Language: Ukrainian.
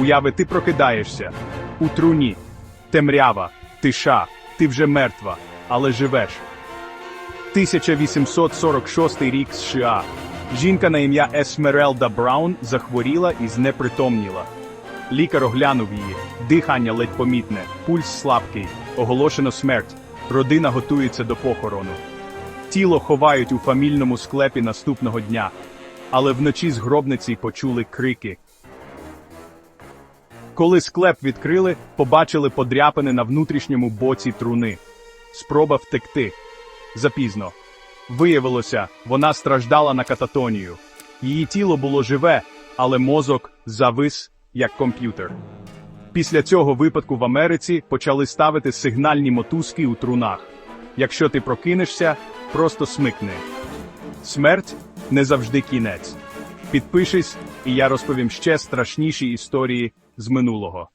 Уяви, ти прокидаєшся. У труні. Темрява, тиша, ти вже мертва, але живеш. 1846 рік США. Жінка на ім'я Есмерелда Браун захворіла і знепритомніла. Лікар оглянув її, дихання ледь помітне, пульс слабкий, оголошено смерть. Родина готується до похорону. Тіло ховають у фамільному склепі наступного дня, але вночі з гробниці почули крики. Коли склеп відкрили, побачили подряпини на внутрішньому боці труни. Спроба втекти. Запізно. Виявилося, вона страждала на кататонію. Її тіло було живе, але мозок завис як комп'ютер. Після цього випадку в Америці почали ставити сигнальні мотузки у трунах. Якщо ти прокинешся, просто смикни. Смерть не завжди кінець. Підпишись, і я розповім ще страшніші історії з минулого.